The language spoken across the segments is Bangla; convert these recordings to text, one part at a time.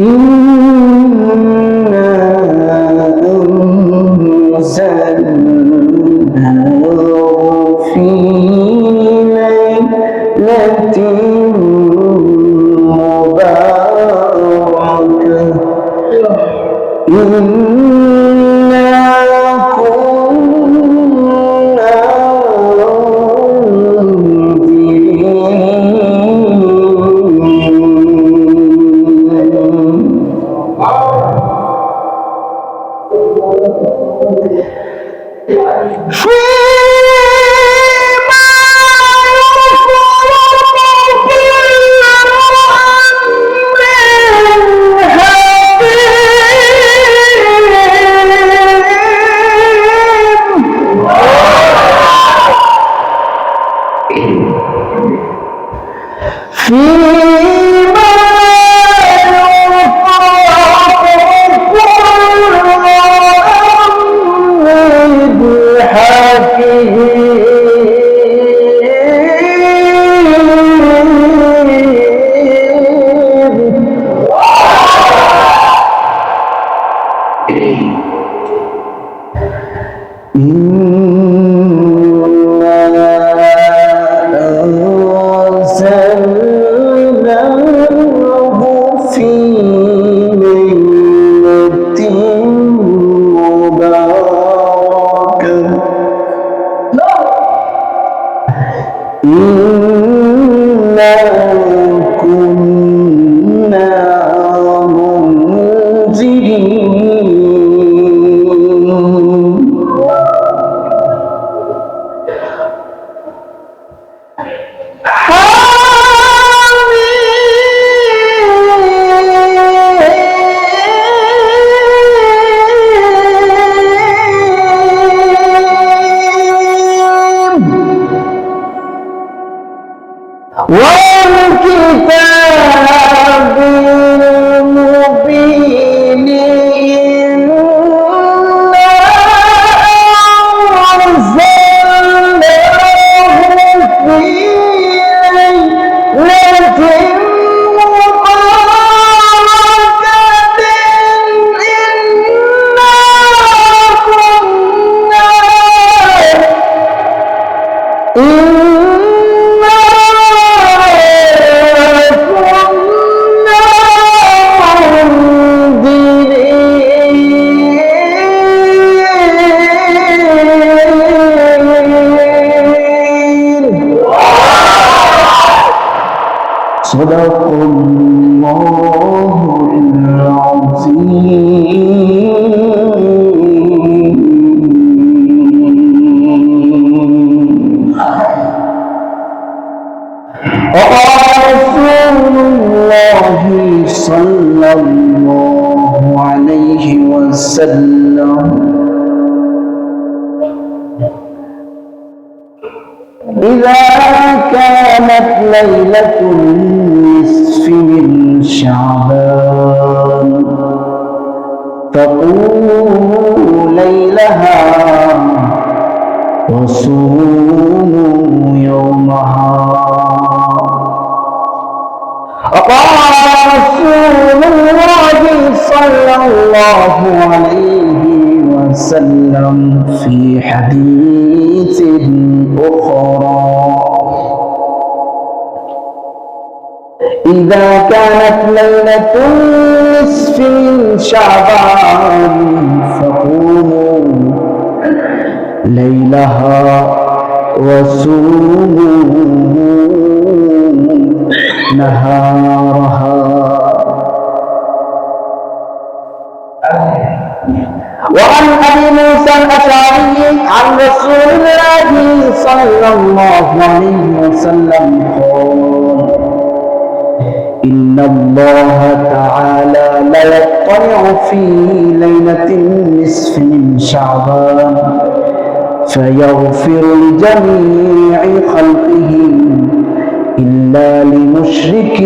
in إن إذا كانت ليلة النصف من شعبان فقوموا ليلها وصوموا يومها. أقام رسول الله صلى الله عليه وسلم في حديث أخرى. إذا كانت ليلة نصف شعبان فقوموا ليلها وسوموا نهارها. وعن أبي موسى الأشعري عن رسول الله صلى الله عليه وسلم قال إن الله تعالى لا يطلع في ليلة النصف من شعبان فيغفر لجميع خلقه إلا لمشرك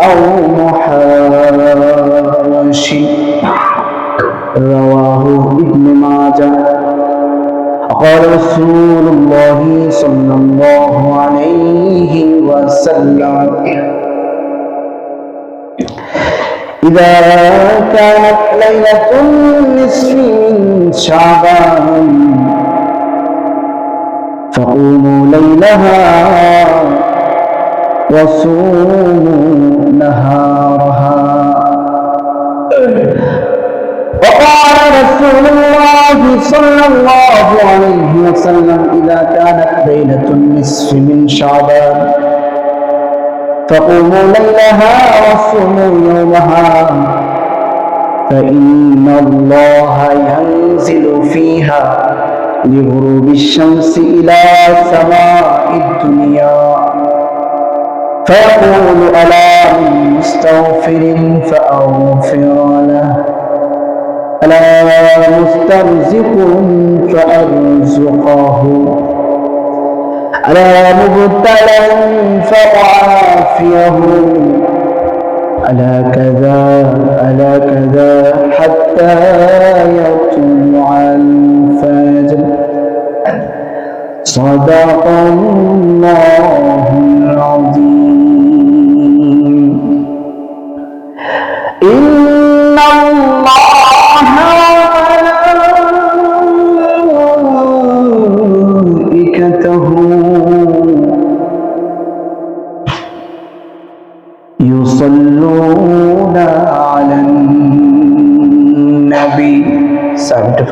أو محاش رواه ابن ماجه. قال رسول الله صلى الله عليه وسلم إذا كانت ليلة النصف من شعبان فقوموا ليلها وصوموا نهارها. وقال رسول الله صلى الله عليه وسلم إذا كانت ليلة النصف من شعبان فقوموا ليلها وصوموا يومها فإن الله ينزل فيها لغروب الشمس إلى سماء الدنيا. فيقول ألا من مستغفر فأغفر له. ألا مسترزق فأرزقه ألا مبتلى فأعافيه ألا كذا ألا كذا حتى يطلع الفجر. صدق الله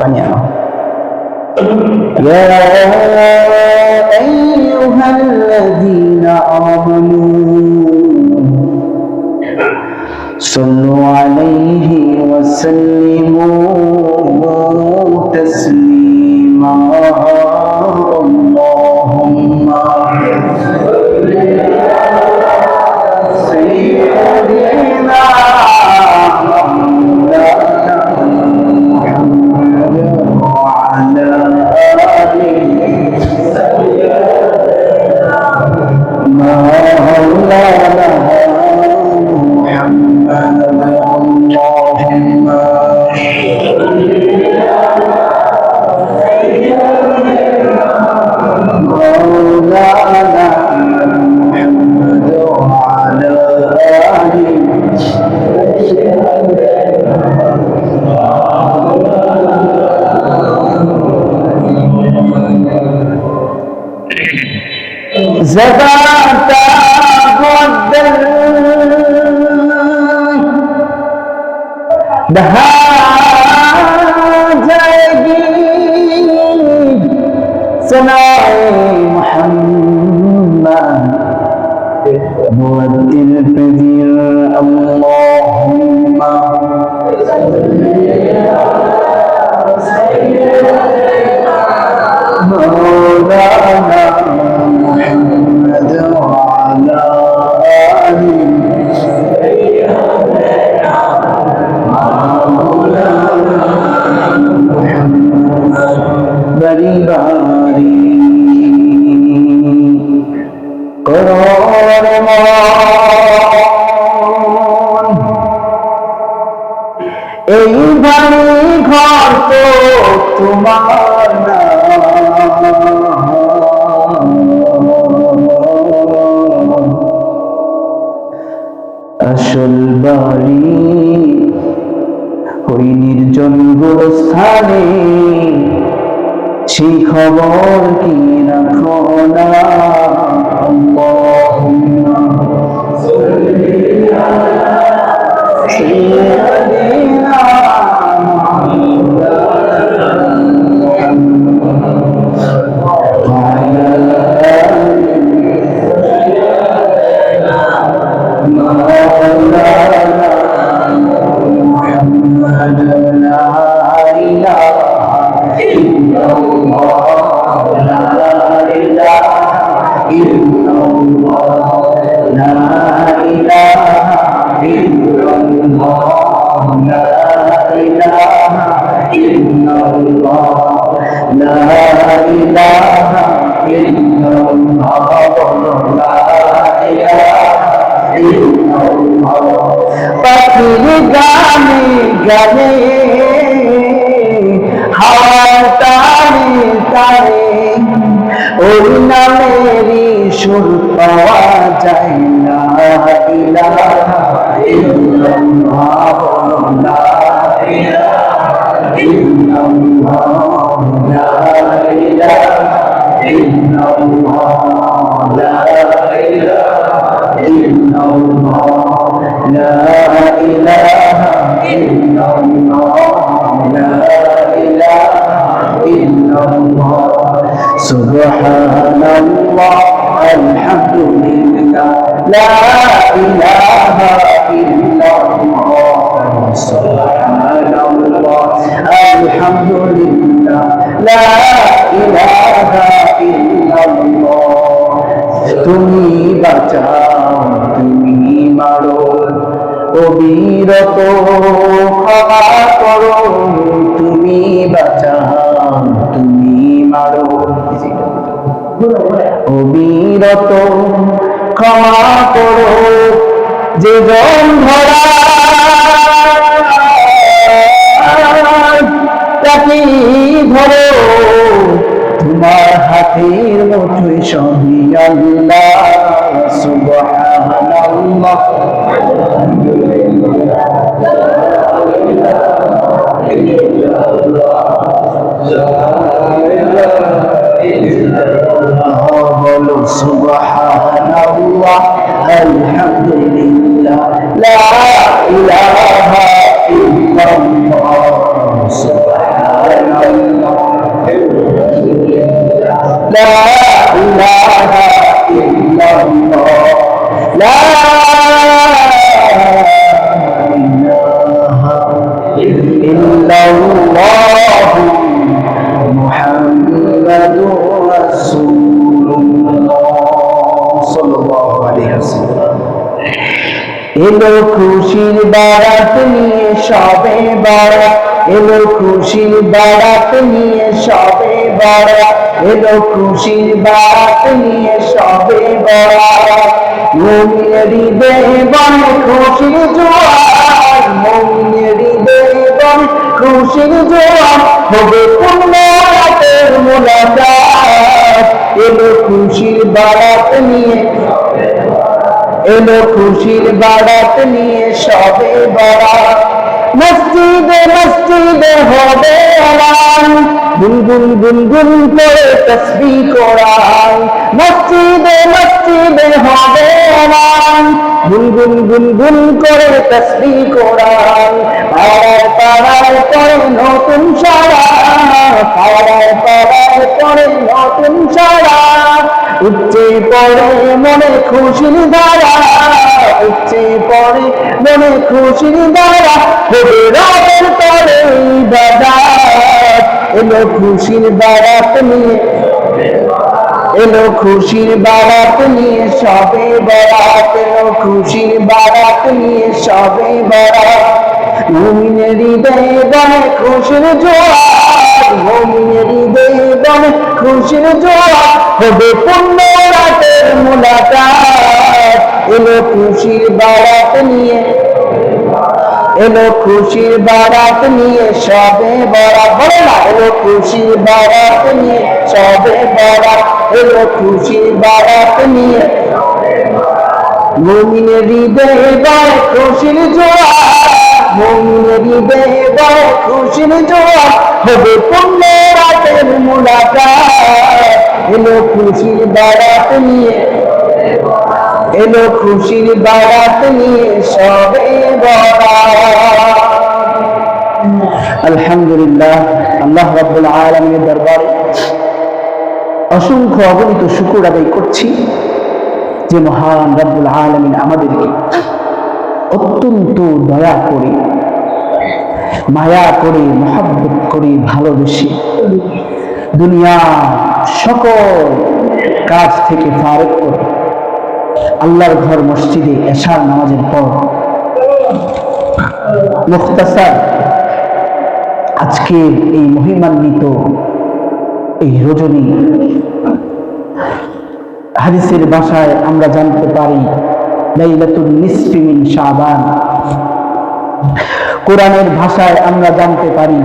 سابت فنيا يا أيها الذين آمنوا صلوا عليه وسلموا না আসল বাড়ি ওই নির্জন গোস্থানে সেই খবর কি রাখো না? لا إله إلا الله لا إله إلا الله পাখির গানে গানে হাওয়ার তারে তারে ওই নামেরই সুর পাওয়া যায় না ইলাহা ইল্লাল্লাহ إن الله لا إله إلا الله لا إله إلا الله لا إله إلا الله سبحان الله الحمد لله لا إله إله إلا الله سبحان الله لا إله إلا الله لا এলো খুশির বারাত নিয়ে সবে বারাত। এলো খুশির বারাত নিয়ে সবে বারাত। এলো খুশির বারাত নিয়ে সবে বারাত। মুমিনের হৃদয়ে বনে খুশির জোয়ার। মুমিনের হৃদয়ে বনে খুশির জোয়ার। হবে এলো খুশির বারাত নিয়ে সবে বারাত। মসজিদে মসজিদে হবে গুনগুন গুনগুন করে তসবি কোরআন মসজিদে মসজিদে হবে আরাম গুনগুন গুনগুন করে তসবি কোরআন পাড়ায় পাড়ায় পড়ে নতুন সারা, পাড়ায় পাড়ায় পড়ে নতুন সারা। উচ্চে পড়ে মনে খুশির দ্বারা উচ্চে পড়ে মনে খুশির দ্বারা হবে রবের তরে বাদাত এলো খুশির বারাত নিয়ে এলো খুশির বারাত নিয়ে, সবে বরাত এলো খুশির বারাত নিয়ে, সবে বরাত। মুমিনের হৃদয়ে বনে খুশির জোয়ার, মুমিনের হৃদয়ে বনে খুশির জোয়ার, হবে পূর্ণ রাতের মুলাকাত। এলো খুশির বারাত নিয়ে এলো খুশির বারাত নিয়ে, সবে বরাত, বলে না, এলো খুশির বারাত নিয়ে, সবে বরাত, এলো খুশির বারাত নিয়ে। মুমিনের হৃদয়ে বয় খুশির জোয়ার, মুমিনের হৃদয়ে বয় খুশির জোয়ার, হবে পূর্ণ রাতের মুলাকাত এলো খুশির বারাত নিয়ে, এলো খুশির বারাত নিয়ে, সবে বরাত। আলহামদুলিল্লাহ, আল্লাহ দরবারে অসংখ্য অগণিত শুকুর আদায় করছি যে মহান রব্বুল আলমিন আমাদেরকে অত্যন্ত দয়া করে, মায়া করে, মহাব্বত করে ভালোবেসে দুনিয়া সকল কাজ থেকে ফারেক করে আল্লাহর ঘর মসজিদে এশার নামাজের পর মুখতাসার আজকের এই মহিমান্বিত এই রজনী হাদিসের ভাষায় আমরা জানতে পারি শাবান। কোরআনের ভাষায় আমরা জানতে পারি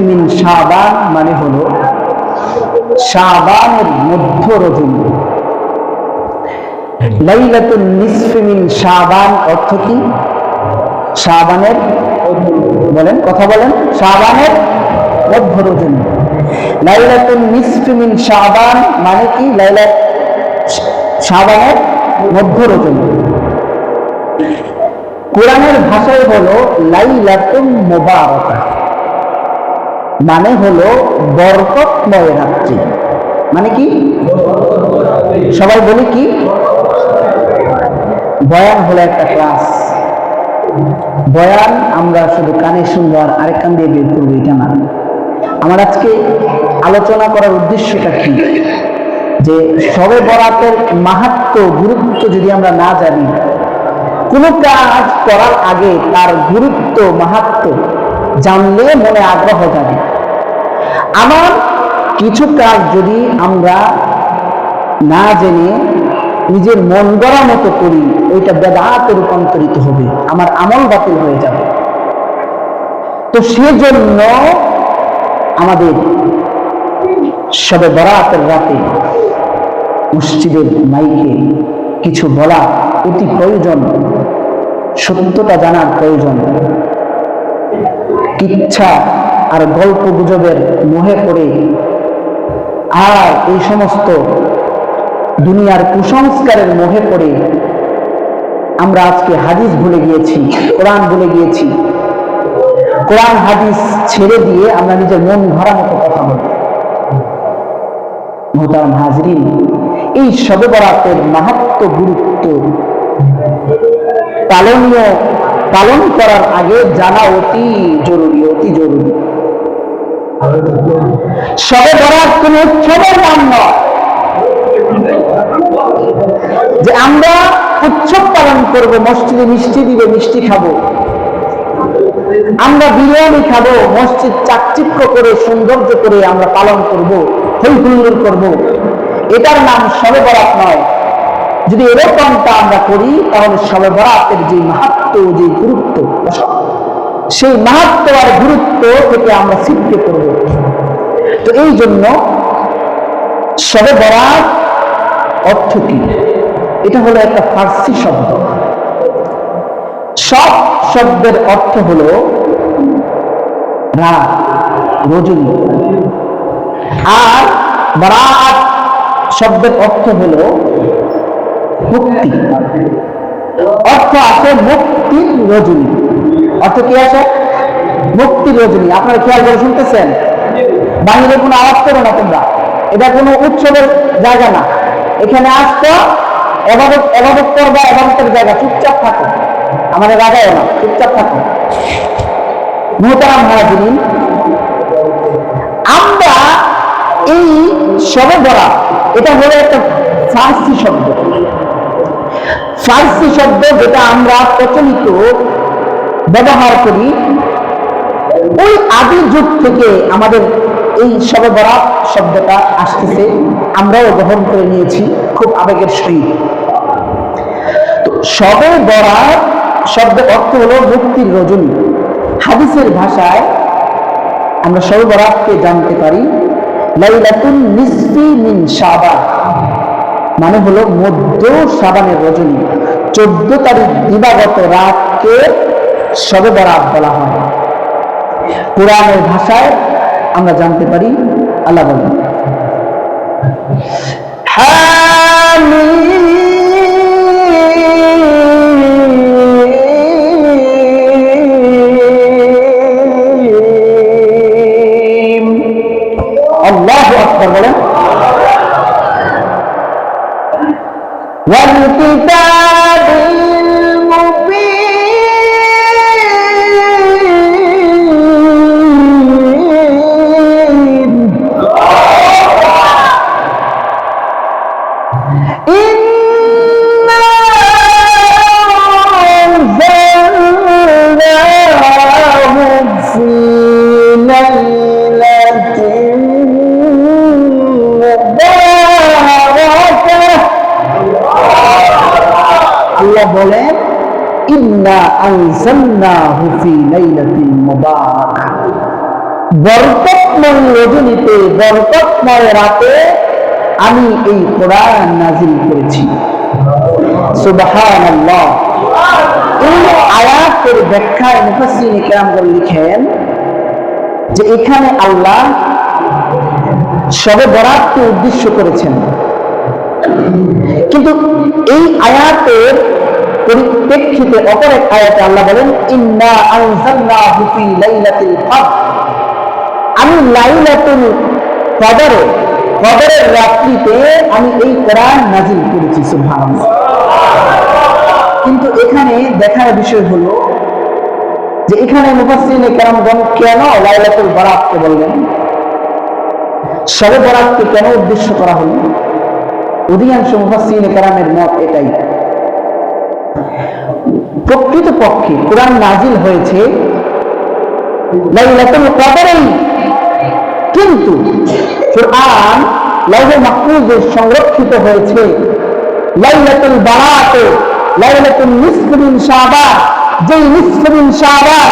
মিন শাবান মানে হলো শাবানের মধ্য রজনী লাইলাতুল নিসফি মিন শাবান অর্থ কি? বলেন, কথা বলেন। লাইলাতুল মিন কি? লাইলা শাবানের মধ্য রজনী কোরআনের ভাষায় হলো লাইলাতুল মুবারাকা। মানে হলো বরকতময় রাত্রি। মানে কি? সবাই বলি কি? বয়ান হলো একটা ক্লাস বয়ান আমরা শুধু কানে শুনব আর আরেক কান দিয়ে বের করব, এটা না। আমার আজকে আলোচনা করার উদ্দেশ্যটা কি? যে সবে বরাতের মাহাত্ম, গুরুত্ব যদি আমরা না জানি, কোনো কাজ করার আগে তার গুরুত্ব, মাহাত্ম জানলে মনে আগ্রহ জাগে। আমার কিছু কাজ যদি আমরা না জেনে নিজের মন গড়া মতো করি, ওইটা বেদাতে রূপান্তরিত হবে, আমার আমল বাতিল হয়ে যাবে। তো সেজন্য আমাদের সবে বরাতের রাতে মসজিদের মাইকে কিছু বলা অতি প্রয়োজন সত্যটা জানার প্রয়োজন। ইচ্ছা আর গল্প গুজবের মোহে পড়ে, আর এই সমস্ত দুনিয়ার কুসংস্কারের মোহে পড়ে আমরা আজকে হাদিস ভুলে গিয়েছি, কোরআন ভুলে গিয়েছি। কোরআন, হাদিস ছেড়ে দিয়ে আমরা নিজের মন ভরা মতো কথা বলি। মোহতারাম হাজরিন, এই সবে মাহাত্ম গুরুত্ব পালনীয়, পালন করার আগে জানা অতি জরুরি অতি জরুরি। সবে বরাত কোন উৎসবের নাম নয়। যে আমরা উৎসব পালন করব, মসজিদে মিষ্টি দিবে, মিষ্টি খাব। আমরা বিরিয়ানি খাব, মসজিদ চাকচিক্য করে, সৌন্দর্য করে আমরা পালন করব হই করব। এটার নাম সবে বরাত নয়। যদি এরকমটা আমরা করি, তাহলে সবে বরাতের যে মাহাত্ম, যে গুরুত্ব, সেই মাহাত্ম আর গুরুত্ব থেকে আমরা ছিটকে করব তো এই জন্য সবে বরাত অর্থ কি? এটা হলো একটা ফার্সি শব্দ। সব শব্দের অর্থ হলো রজনী। আর বরাত শব্দের অর্থ হলো মুক্তি। অর্থ আছে মুক্তির রজনী। অর্থ কি আছে? মুক্তির রজনী। আপনারা খেয়াল করে শুনতেছেন? বাহিরে কোনো আওয়াজ করো না তোমরা। এটা কোনো উৎসবের জায়গা না। এখানে আসতো এবাদত এবাদত করবা, এবাদতের জায়গা চুপচাপ থাকো। আমাদের রাগায় না, চুপচাপ থাকো। মোহতারাম হাজিরিন, আমরা এই সবে বরা এটা হলো একটা ফার্সি শব্দ। ফার্সি শব্দ যেটা আমরা প্রচলিত ব্যবহার করি, ওই আদি যুগ থেকে আমাদের এই সবে বরাত শব্দটা আসতেছে, আমরাও গ্রহণ করে নিয়েছি খুব আবেগের সহিত। তো সবে বরাত শব্দের অর্থ হলো মুক্তির রজনী। হাদিসের ভাষায় আমরা সবে বরাতকে জানতে পারি, লাইলাতুন নিসফি মিন শাবান। মানে হলো মধ্য সাবানের রজনী। চোদ্দ তারিখ দিবাগত রাতকে সবে বরাত বলা হয়। কোরআনের ভাষায় আমরা জানতে পারি আল্লাহ বলেন আল্লাহ আকবর বলেন। ইন্না আনজালনাহু ফি মুবারাকা। বরকতময় রজনীতে, বরকতময় রাতে আমি এই কোরআন করেছি। সুবহানাল্লাহ। এই আয়াতের ব্যাখ্যায় লিখেন যে এখানে আল্লাহ সবে বরাতকে উদ্দেশ্য করেছেন। কিন্তু এই আয়াতের পরিপ্রেক্ষিতে অপর এক আয়াতে আল্লাহ বলেন, ইন্না আনজালনাহু ফি লাইলাতিল কদর। আমি লাইলাতুল কদরে, কদরের রাত্রিতে আমি এই কোরআন করেছি, সুবহানাল্লাহ। কিন্তু এখানে দেখার বিষয় হলো যে এখানে মুফাসসিরিনে কেরামগণ কেন লাইলাতুল বারাতকে বললেন? শবে বরাতকে কেন উদ্দেশ্য করা হলো? অধিকাংশ মুফাসসিরিনে কেরামের মত এটাই। প্রকৃত পক্ষে কোরআন নাজিল হয়েছে কিন্তু কোরআন মাহফুজে সংরক্ষিত হয়েছে। লাইলাতুল লাইলাতুল যেই নিসফিন শাবান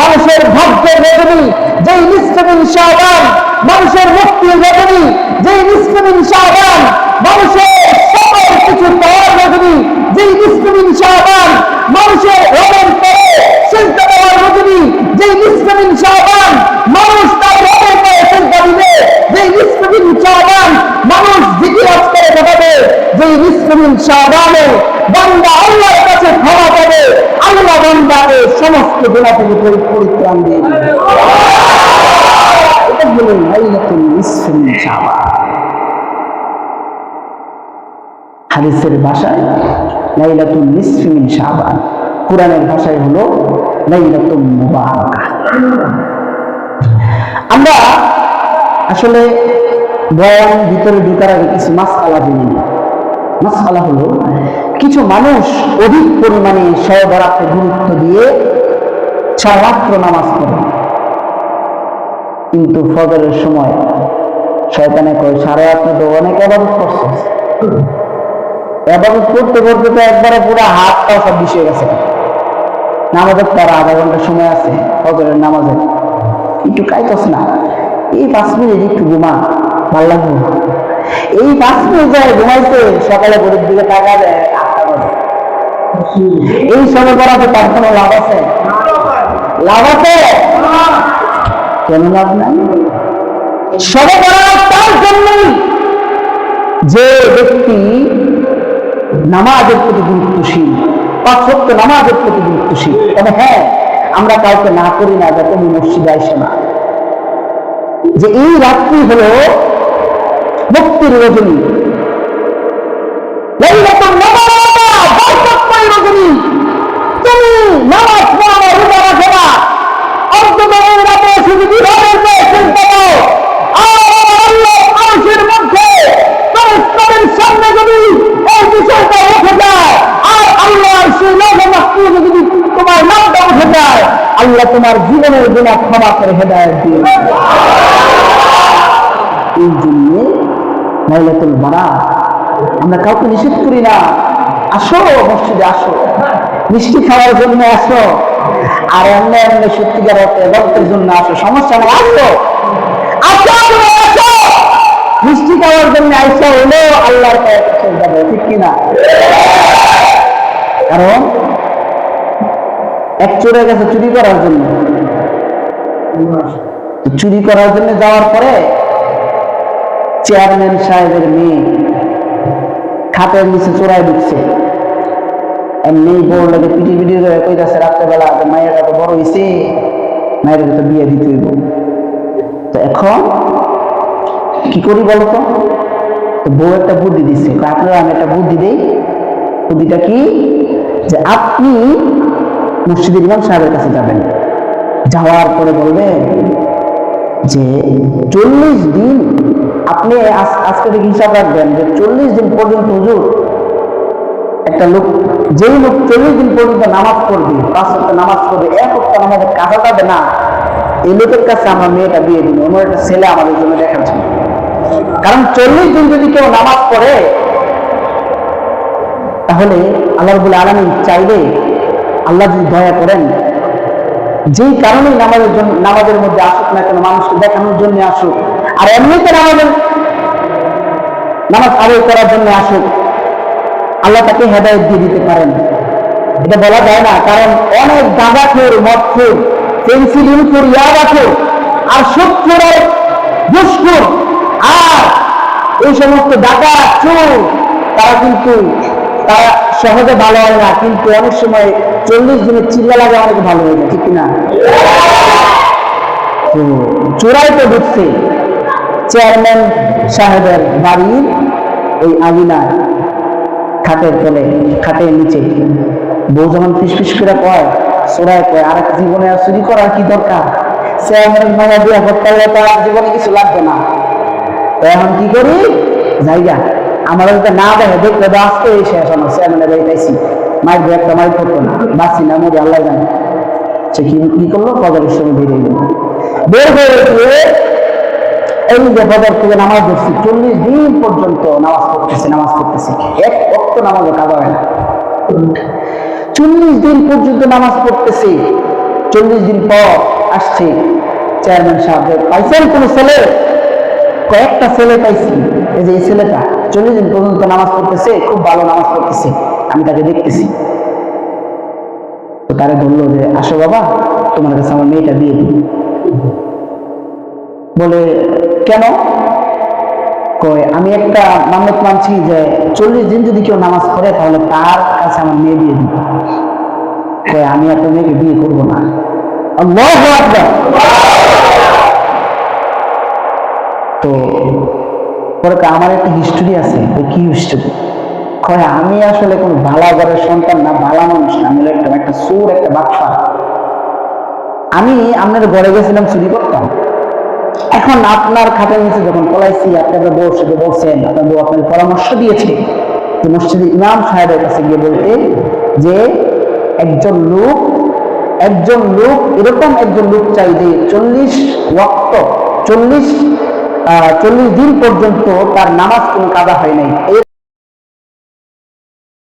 মানুষের ভাগ্যের যেই শাবান মানুষের যেই শাবান মানুষের সকল কিছু পাওয়ার যেই নিসফিন শাবান মানুষের যেই নিসফিন শাবান মানুষ তার দিবে। যেই নিসফিন শাবান মানুষ জিকির করে কাটাবে যেই নিসফিন শাবানে বান্দা আল্লাহর কাছে ক্ষমা পাবে, আল্লাহ বান্দাকে সমস্ত গুণা থেকে পরি- পরিত্রাণ দিয়ে এটা হলো লাইলাতুল নিসফিন শাবান হাদিসের ভাষায় লাইলাতুল নিসফি মিন শাবান। ভাষায় হলো লাইলাতুল মুবারাকা। আমরা আসলে ভিতরে ঢুকার আগে কিছু জেনে নিই। হলো কিছু মানুষ অধিক পরিমাণে সহবরাতে গুরুত্ব দিয়ে সারাত্র নামাজ পড়ে। কিন্তু ফজরের সময় শয়তানে কয় সাড়ে আটটা তো অনেক আবাদত করছিস আবাদত করতে করতে তো একবারে পুরো হাত পা সব বিষয় গেছে। নামাজের পর আধা ঘণ্টা সময় আছে, ফজরের নামাজে। একটু কাইতস না, এই পাঁচ মিনিট একটু ঘুমা, ভালো লাগবে? এই পাঁচ মিনিট যায় ঘুমাইতে, সকালে ভোরের দিকে টাকা দেয় এই সময় করাতে তার কোনো লাভ আছে? লাভ আছে? কেন লাভ নাই। সবে করা তার জন্যই যে ব্যক্তি নামাজের প্রতি গুরুত্বশীল পাঁচ সত্য নামাজের প্রতি গুরুত্বশীল তবে হ্যাঁ আমরা কাউকে না করি না, যাতে আমি মসজিদে আসে না। যে এই রাত্রি হলো মুক্তির রজনী। তুমি সামনে যদি উঠে যায় আর আল্লাহ সেই মাহফুজে যদি তোমার নামটা উঠে যায়, আল্লাহ তোমার জীবনের ক্ষমা করে হেদায়ত দিয়ে এই জন্য লাইলাতুল বারাত আমরা কাউকে নিষেধ করি না। আসো, মসজিদে আসো। মিষ্টি খাওয়ার জন্য আসো। আর অন্য অন্য সত্যিকার রক্তের জন্য আসো। সমস্যা না আসো। মিষ্টি খাওয়ার জন্য আইসা হলো আল্লাহর কারণ এক চোরের কাছে চুরি করার জন্য। চুরি করার জন্য যাওয়ার পরে চেয়ারম্যান সাহেবের মেয়ে খাটের নিচে চোরাই ঢুকছে। এমনি বড় লাগে পিটি পিটি করে কইতাছে, রাত্রেবেলা মায়ের এত বড় হয়েছে মায়ের তো বিয়ে দিতে হইব। তো এখন কি করি বলতো? বউ একটা বুদ্ধি দিচ্ছে আপনারা আমি একটা বুদ্ধি দেই। বুদ্ধিটা কি? যে আপনি মসজিদের ইমাম সাহেবের কাছে যাবেন। যাওয়ার পরে বলবেন যে চল্লিশ দিন আপনি আজকে থেকে হিসাব রাখবেন যে চল্লিশ দিন পর্যন্ত হুজুর একটা লোক, যেই লোক চল্লিশ দিন পর্যন্ত নামাজ পড়বে, পাঁচ সপ্তাহ নামাজ পড়বে, এক সপ্তাহ আমাদের কাজা যাবে না, এই লোকের কাছে আমার মেয়েটা বিয়ে দিন অন্য একটা ছেলে আমাদের জন্য জন্য কারণ চল্লিশ দিন যদি কেউ নামাজ পড়ে তাহলে আল্লাহ রবুল আলমী চাইলে আল্লাহ যদি দয়া করেন, যেই কারণে নামাজের জন্য নামাজের মধ্যে আসুক না কেন, মানুষকে দেখানোর জন্য আসুক, আর এমনিতে নামাজের নামাজ আদায় করার জন্য আসুক, আল্লাহ তাকে হেদায়ত দিয়ে দিতে পারেন। এটা বলা যায় না, কারণ অনেক গাঁদাখোর মদখোর, পেন্সিলিনখোর, ইয়াবাখোর, আর সুৎখোর আর ঘুষখোর আর এই সমস্ত ডাকা চোর, তারা কিন্তু তারা সহজে ভালো হয় না, কিন্তু অনেক সময় চল্লিশ দিনের চিল্লা লাগে অনেক ভালো হয়ে যায় ঠিক কিনা? তো চোরাই তো ঢুকছে চেয়ারম্যান সাহেবের বাড়ির ওই আঙিনায় খাটের তলে, খাটের নিচে। বউ যখন ফিসফিস করে কয়, চোরাই কয়, আর এক জীবনে চুরি করার কি দরকার? করতে হলে তো আর জীবনে কিছু লাগবে না। এখন কি করি? জায়গা আমার ওইটা না দেখে, দেখলে তো আসতে এই শেষ আমার চেয়ারম্যানের বাড়ি পাইছি মাইক দিয়ে একটা মাইক করতো না। বাঁচি না, মরি, আল্লাহ জানে। সে কি কি করল? কদরের সময় বেরিয়ে গেল। বের হয়ে গিয়ে এই যে বদর থেকে নামাজ পড়ছি, চল্লিশ দিন পর্যন্ত নামাজ পড়তেছে নামাজ পড়তেছে। এক অক্ত নামাজও কাজা হয় না। চল্লিশ দিন পর্যন্ত নামাজ পড়তেছে। চল্লিশ দিন পর আসছে চেয়ারম্যান সাহেব। পাইছেন কোন ছেলে? কয়েকটা ছেলে পাইছি। এই যে এই ছেলেটা চল্লিশ দিন পর্যন্ত নামাজ পড়তেছে, খুব ভালো নামাজ পড়তেছে। আমি তাকে দেখতেছি। তারে বলল যে, আসো বাবা, তোমার কাছে আমার মেয়েটা বিয়ে দিই। বলে, কেন? কয়, আমি একটা মান্যত মানছি যে, চল্লিশ দিন যদি কেউ নামাজ পড়ে, তাহলে তার কাছে আমার মেয়ে বিয়ে দিব। কয়, আমি আপনার মেয়েকে বিয়ে করব না। তো কয়, আমার একটা হিস্টোরি আছে কি হিস্টোরি কয় আমি আসলে কোন ভালা ঘরের সন্তান না ভালা মানুষ না আমি একটা একটা সুর একটা বাক্সা। আমি আপনার ঘরে গেছিলাম চুরি করতাম এখন আপনার খাটের নিচে যখন পলাইছি আপনাদের বউ সাথে বলছেন আপনার বউ আপনাকে পরামর্শ দিয়েছে। যে মসজিদে ইমাম সাহেবের কাছে গিয়ে বলতে যে একজন লোক একজন লোক এরকম একজন লোক চাই যে চল্লিশ ওয়াক্ত চল্লিশ চল্লিশ দিন পর্যন্ত তার নামাজ কোনো কাদা হয় নাই।